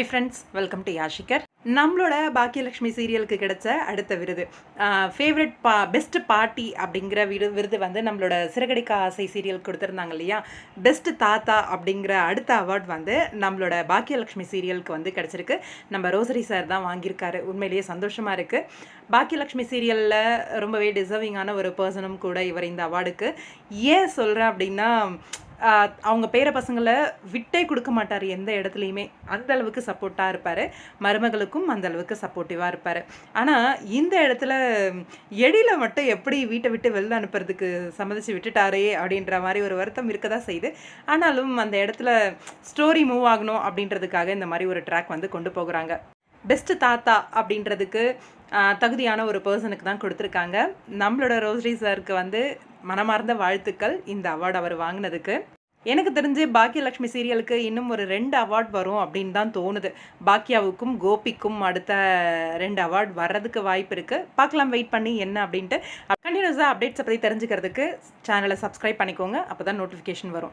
High friends welcome to யாஷிகர் நம்மளோட பாக்கியலட்சுமி சீரியலுக்கு கிடைச்ச அடுத்த விருது. ஃபேவரட் பா பெஸ்ட் பார்ட்டி அப்படிங்கிற விரு விருது வந்து நம்மளோட சிறகடிக்க ஆசை சீரியல் கொடுத்துருந்தாங்க இல்லையா? பெஸ்ட் தாத்தா அப்படிங்கிற அடுத்த அவார்ட் வந்து நம்மளோட பாக்கியலட்சுமி சீரியலுக்கு வந்து கிடச்சிருக்கு. நம்ம ரோசரி சார் தான் வாங்கியிருக்காரு. உண்மையிலேயே சந்தோஷமாக இருக்குது பாக்கியலட்சுமி சீரியலில் ரொம்பவே டிசர்விங்கான ஒரு பர்சனும் கூட இவர் இந்த அவார்டுக்கு ஏன் சொல்கிறேன் அப்படின்னா அவங்க பேர பசங்களை விட்டே கொடுக்க மாட்டார் எந்த இடத்துலையுமே. அந்த அளவுக்கு சப்போர்ட்டாக இருப்பார். மருமகளுக்கும் அந்த அளவுக்கு சப்போர்ட்டிவாக இருப்பார். ஆனால் இந்த இடத்துல எழில மட்டும் எப்படி வீட்டை விட்டு வெளில அனுப்புறதுக்கு சம்மதிச்சு விட்டுட்டாரே அப்படின்ற மாதிரி ஒரு வருத்தம் இருக்க தான் செய்யுது ஆனாலும் அந்த இடத்துல ஸ்டோரி மூவ் ஆகணும் அப்படின்றதுக்காக இந்த மாதிரி ஒரு ட்ராக் வந்து கொண்டு போகிறாங்க. பெஸ்ட் தாத்தா அப்படின்றதுக்கு தகுதியான ஒரு பர்சனுக்கு தான் கொடுத்துருக்காங்க. நம்மளோட ரோஸ்ரி சாருக்கு வந்து மனமார்ந்த வாழ்த்துக்கள் இந்த அவார்டு அவர் வாங்கினதுக்கு. எனக்கு தெரிஞ்சு பாக்கியலட்சுமி சீரியலுக்கு இன்னும் ஒரு ரெண்டு அவார்ட் வரும் அப்படின்னு தான் தோணுது. பாக்கியாவுக்கும் கோபிக்கும் அடுத்த ரெண்டு அவார்ட் வர்றதுக்கு வாய்ப்பு இருக்குது பார்க்கலாம் வெயிட் பண்ணி என்ன அப்படின்ட்டு. கண்டினியூஸாக அப்டேட்ஸை பற்றி தெரிஞ்சுக்கிறதுக்கு சேனலை சப்ஸ்கிரைப் பண்ணிக்கோங்க. அப்போ தான் நோட்டிஃபிகேஷன் வரும்.